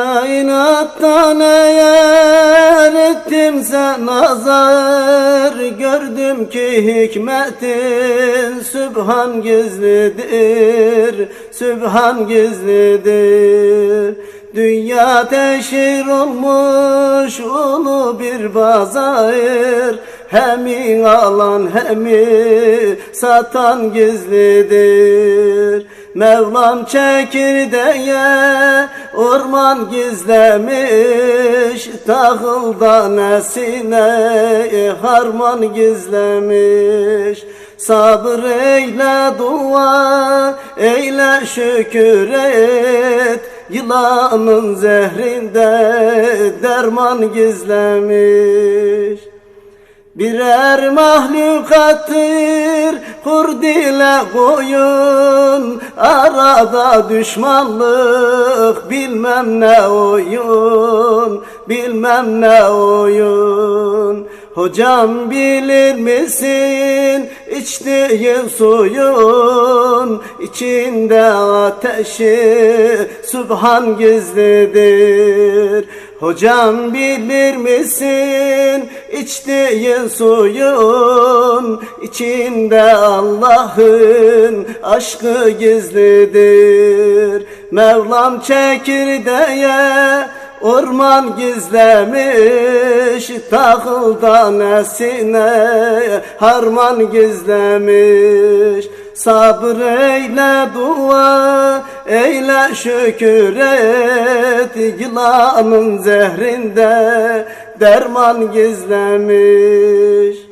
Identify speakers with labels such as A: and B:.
A: Kainattan eğer ettimse nazar Gördüm ki hikmetin Sübhan gizlidir Sübhan gizlidir. Dünya teşhir olmuş ulu bir pazar Hemi alan hemi satan gizlidir. Mevlam çekirdeğe orman gizlemiş Tahıldan esine harman gizlemiş. Sabır eyle dua eyle şükür et. Yılanın zehrinde derman gizlemiş Birer mahlukattır kur dile koyun. Arada düşmanlık bilmem ne oyun Bilmem ne oyun. Hocam bilir misin içtiğin suyun içinde ateşi Subhan gizlidir. Hocam bilir misin? İçtiğin suyun içinde Allah'ın aşkı gizlidir. Mevlam çekirdeğe Orman gizlemiş tahıldan esine harman gizlemiş Sabır eyle dua eyle şükür et. Yılanın zehrinde derman gizlemiş